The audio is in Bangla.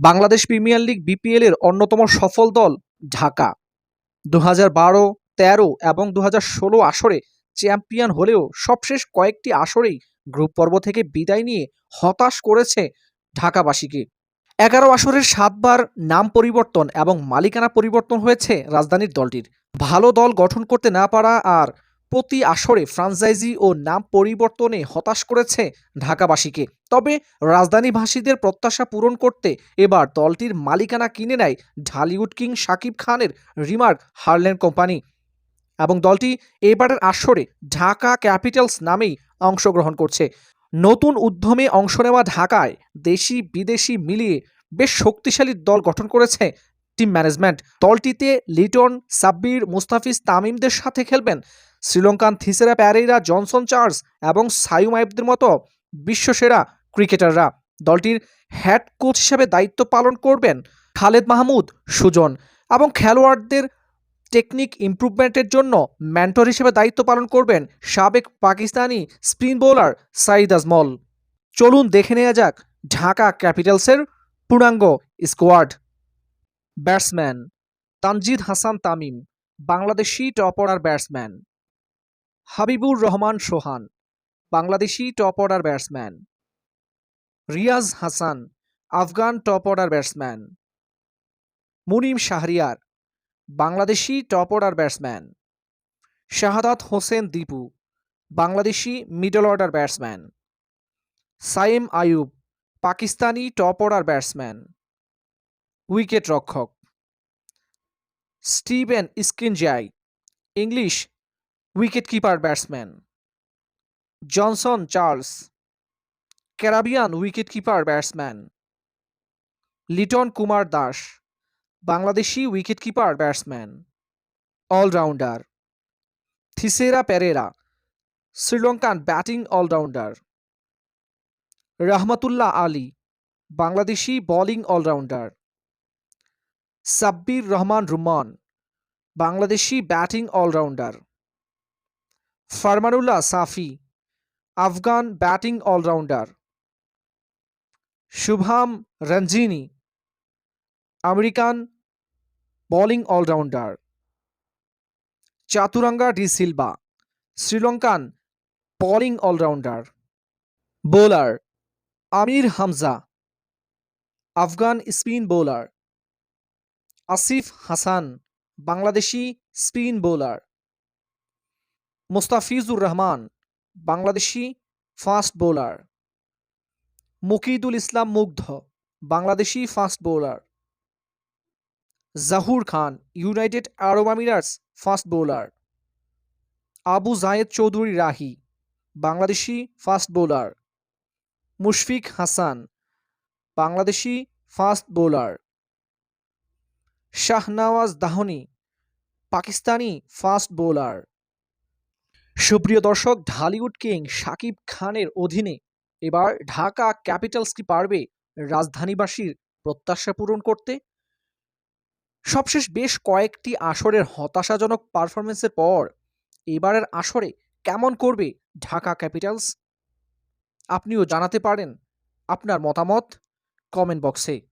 বাংলাদেশ প্রিমিয়ার লিগ বিপিএল এর অন্যতম সফল দল ঢাকা। দু হাজার বারো, তেরো এবং দু হাজার ষোলো আসরে চ্যাম্পিয়ন হলেও সবশেষ কয়েকটি আসরেই গ্রুপ পর্ব থেকে বিদায় নিয়ে হতাশ করেছে ঢাকাবাসীকে। এগারো আসরের সাতবার নাম পরিবর্তন এবং মালিকানা পরিবর্তন হয়েছে রাজধানীর দলটির। ভালো দল গঠন করতে না পারা আর প্রতি আসরে ফ্রাঞ্চাইজি ও নাম পরিবর্তনে হতাশ করেছে ঢাকাবাসীকে। তবে রাজধানীবাসীদের প্রত্যাশা পূরণ করতে এবার দলটির মালিকানা কিনে নেয় ঢালিউড কিং শাকিব খানের রিমার্ক হারল্যান্ড কোম্পানি। এবং দলটি এবারের আসরে ঢাকা ক্যাপিটালস নামেই অংশগ্রহণ করছে। নতুন উদ্যমে অংশ নেওয়া ঢাকায় দেশি বিদেশি মিলিয়ে বেশ শক্তিশালী দল গঠন করেছে টিম ম্যানেজমেন্ট। দলটিতে লিটন, সাব্বির, মুস্তাফিজ, তামিমদের সাথে খেলবেন। শ্রীলঙ্কান থিসেরা প্যারেইরা, জনসন চার্লস এবং সাইম আইবদের মতো বিশ্বসেরা ক্রিকেটাররা। দলটির হেড কোচ হিসেবে দায়িত্ব পালন করবেন খালেদ মাহমুদ, সুজন এবং খেলোয়াড়দের টেকনিক ইমপ্রুভমেন্টের জন্য মেন্টর হিসেবে দায়িত্ব পালন করবেন সাবেক পাকিস্তানি স্পিন বোলার সাইদ আজমল। চলুন দেখে নেওয়া যাক ঢাকা ক্যাপিটালসের পূর্ণাঙ্গ squad. Batsman Tanzid Hasan Tamim, Bangladeshi top order batsman. Habibur Rahman Sohan, Bangladeshi top order batsman. Riaz Hasan, Afghan top order batsman. Munim Shahriar, Bangladeshi top order batsman. Shahadat Hossain Dipu, Bangladeshi middle order batsman. Saim Ayub Pakistani top order batsman. Wicket রক্ষক। Steven Eskinazi, English wicket keeper batsman. Johnson Charles, Caribbean wicket keeper batsman. Liton Kumar Das, Bangladeshi wicket keeper batsman. Allrounder. Thisara Perera Sri Lankan batting allrounder. Rahmatullah Ali, Bangladeshi bowling allrounder. Sabbir Rahman Rumman Bangladeshi batting allrounder. Farmanullah Safi, Afghan batting allrounder. Shubham Ranjane, American bowling allrounder. Chaturanga de Silva, Sri Lankan bowling allrounder. Bowler Amir Hamza, Afghan spin bowler. Asif Hasan, Bangladeshi spin bowler. Mustafizur Rahman, Bangladeshi fast bowler. Mukidul Islam Mugdho, Bangladeshi fast bowler. Zahoor Khan, United Arab Emirates fast bowler. Abu Zayed Chowdhury Rahi, Bangladeshi fast bowler. Mushfiq Hasan, Bangladeshi fast bowler. Shahnawaz Dahani, Pakistani fast bowler. সুপ্রিয় দর্শক, ঢালিউড কিং শাকিব খানের অধীনে এবার ঢাকা ক্যাপিটালস কি পারবে রাজধানীবাসীর প্রত্যাশা পূরণ করতে? সবশেষ বেশ কয়েকটি আসরের হতাশাজনক পারফরমেন্সের পর এবারের আসরে কেমন করবে ঢাকা ক্যাপিটালস? আপনিও জানাতে পারেন আপনার মতামত কমেন্ট বক্সে।